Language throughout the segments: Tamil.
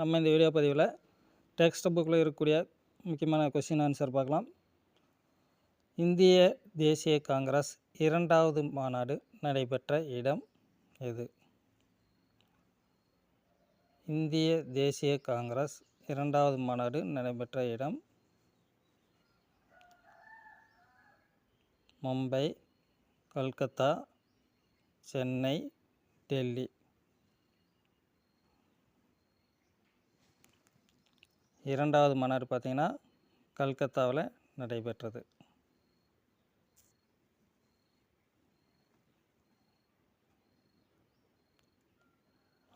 நம்ம இந்த வீடியோ பதிவில் டெக்ஸ்ட் புக்கில் இருக்கக்கூடிய முக்கியமான கொஸ்டின் ஆன்சர் பார்க்கலாம். இந்திய தேசிய காங்கிரஸ் இரண்டாவது மாநாடு நடைபெற்ற இடம் எது? இந்திய தேசிய காங்கிரஸ் இரண்டாவது மாநாடு நடைபெற்ற இடம் மும்பை கல்கத்தா சென்னை டெல்லி. இரண்டாவது மாநாடு பார்த்திங்கன்னா கல்கத்தாவில் நடைபெற்றது.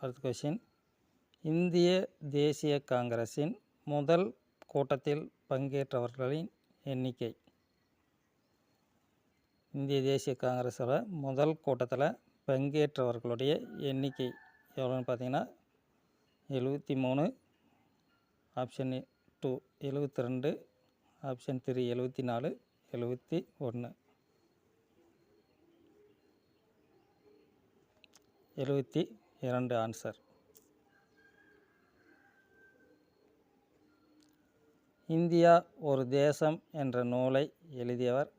அடுத்த கொஷின் இந்திய தேசிய காங்கிரஸின் முதல் கூட்டத்தில் பங்கேற்றவர்களின் எண்ணிக்கை. இந்திய தேசிய காங்கிரஸோட முதல் கூட்டத்தில் பங்கேற்றவர்களுடைய எண்ணிக்கை எவ்வளோன்னு பார்த்தீங்கன்னா எழுபத்தி மூணு ஆப்ஷன் டூ எழுபத்தி ரெண்டு ஆப்ஷன் த்ரீ எழுபத்தி நாலு எழுபத்தி ஒன்று எழுபத்தி இரண்டு ஆன்சர். இந்தியா ஒரு தேசம் என்ற நூலை எழுதியவர்.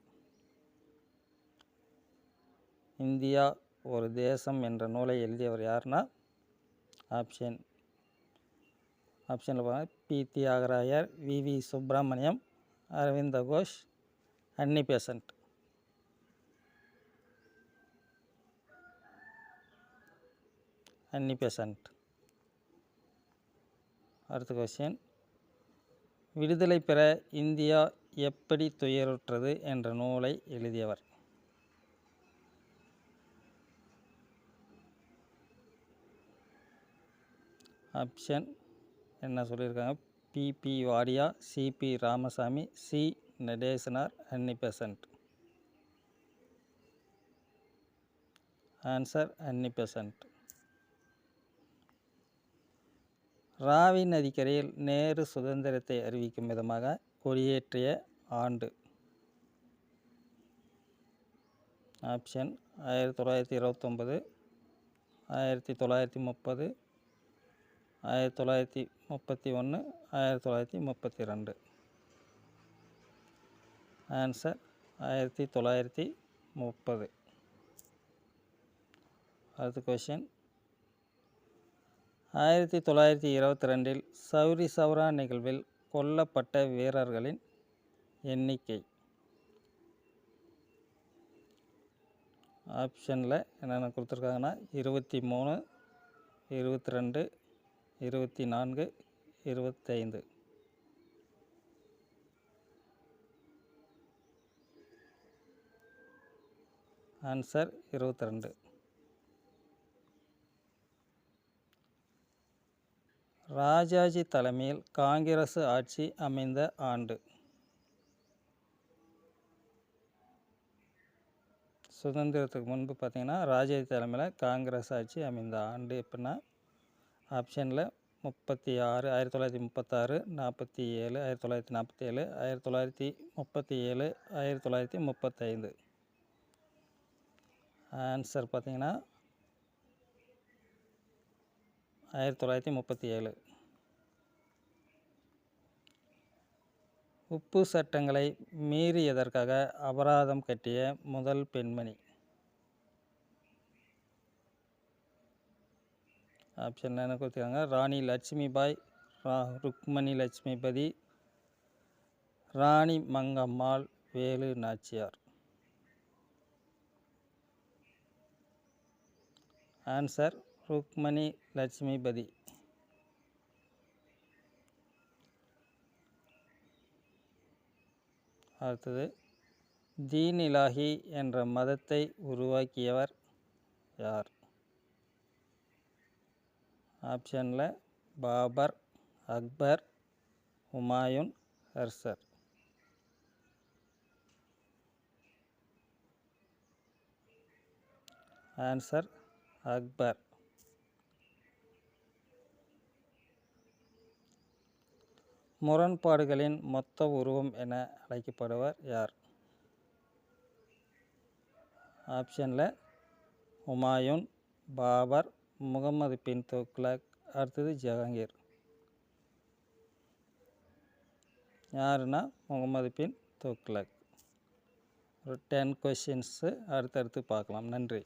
இந்தியா ஒரு தேசம் என்ற நூலை எழுதியவர் யாருன்னா ஆப்ஷன் ஆப்ஷனில் பாருங்கள் P. Thiyagarayar V. V. Subramaniam Aravinda Ghosh Annie Besant Annie Besant அடுத்த கொஸ்டின் விடுதலை பெற இந்தியா எப்படி துயருற்றது என்ற நூலை எழுதியவர். ஆப்ஷன் என்ன சொல்லியிருக்காங்க? BP Wadia C P Ramasamy C. Natesanar Annie Besant. Answer Annie Besant. Ravi நதிக்கரையில் நேரு சுதந்திரத்தை அறிவிக்கும் விதமாக கொடியேற்றிய ஆண்டு. ஆப்ஷன் ஆயிரத்தி தொள்ளாயிரத்தி இருபத்தொம்பது ஆயிரத்தி தொள்ளாயிரத்தி முப்பது ஆயிரத்தி தொள்ளாயிரத்தி முப்பத்தி ஒன்று ஆயிரத்தி தொள்ளாயிரத்தி முப்பத்தி ரெண்டு. ஆன்சர் ஆயிரத்தி தொள்ளாயிரத்தி முப்பது. அடுத்த கொஷின் ஆயிரத்தி தொள்ளாயிரத்தி இருபத்தி ரெண்டில் சௌரி சௌரா நிகழ்வில் கொல்லப்பட்ட வீரர்களின் எண்ணிக்கை. ஆப்ஷனில் என்னென்ன கொடுத்துருக்காங்கன்னா இருபத்தி மூணு இருபத்தி ரெண்டு இருபத்தி நான்கு இருபத்தைந்து. ஆன்சர் இருபத்தி ரெண்டு ராஜாஜி தலைமையில் காங்கிரஸ் ஆட்சி அமைந்த ஆண்டு. சுதந்திரத்துக்கு முன்பு பார்த்திங்கன்னா ராஜாஜி தலைமையில் காங்கிரஸ் ஆட்சி அமைந்த ஆண்டு எப்படின்னா ஆப்ஷனில் முப்பத்தி ஆறு ஆயிரத்தி தொள்ளாயிரத்தி முப்பத்தாறு நாற்பத்தி ஏழு ஆயிரத்தி தொள்ளாயிரத்தி நாற்பத்தி ஏழு ஆயிரத்தி தொள்ளாயிரத்தி முப்பத்தி ஏழு ஆயிரத்தி தொள்ளாயிரத்தி முப்பத்தைந்து. ஆன்சர் பார்த்திங்கன்னா ஆயிரத்தி தொள்ளாயிரத்தி முப்பத்தி ஏழு உப்பு சட்டங்களை மீறியதற்காக அபராதம் கட்டிய முதல் பெண்மணி. ஆப்ஷன் என்ன கொடுத்துருக்காங்க? ராணி லட்சுமி பாய் ரா ருக்மணி லட்சுமிபதி ராணி மங்கம்மாள் வேலு நாச்சியார். ஆன்சர் ருக்மணி லட்சுமிபதி. அடுத்தது தீன் இலாஹி என்ற மதத்தை உருவாக்கியவர் யார்? ஆப்ஷனில் பாபர் அக்பர் ஹுமாயூன் ஹர்சர் ஆன்சர் அக்பர். முரண்பாடுகளின் மொத்த உருவம் என அழைக்கப்படுவர் யார்? ஆப்ஷனில் ஹுமாயூன் பாபர் முகமது பின் துக்ளக் அடுத்தது ஜஹாங்கீர். யாருன்னா முகமது பின் துக்ளக். ஒரு டென் கொஷின்ஸு அடுத்தடுத்து பார்க்கலாம். நன்றி.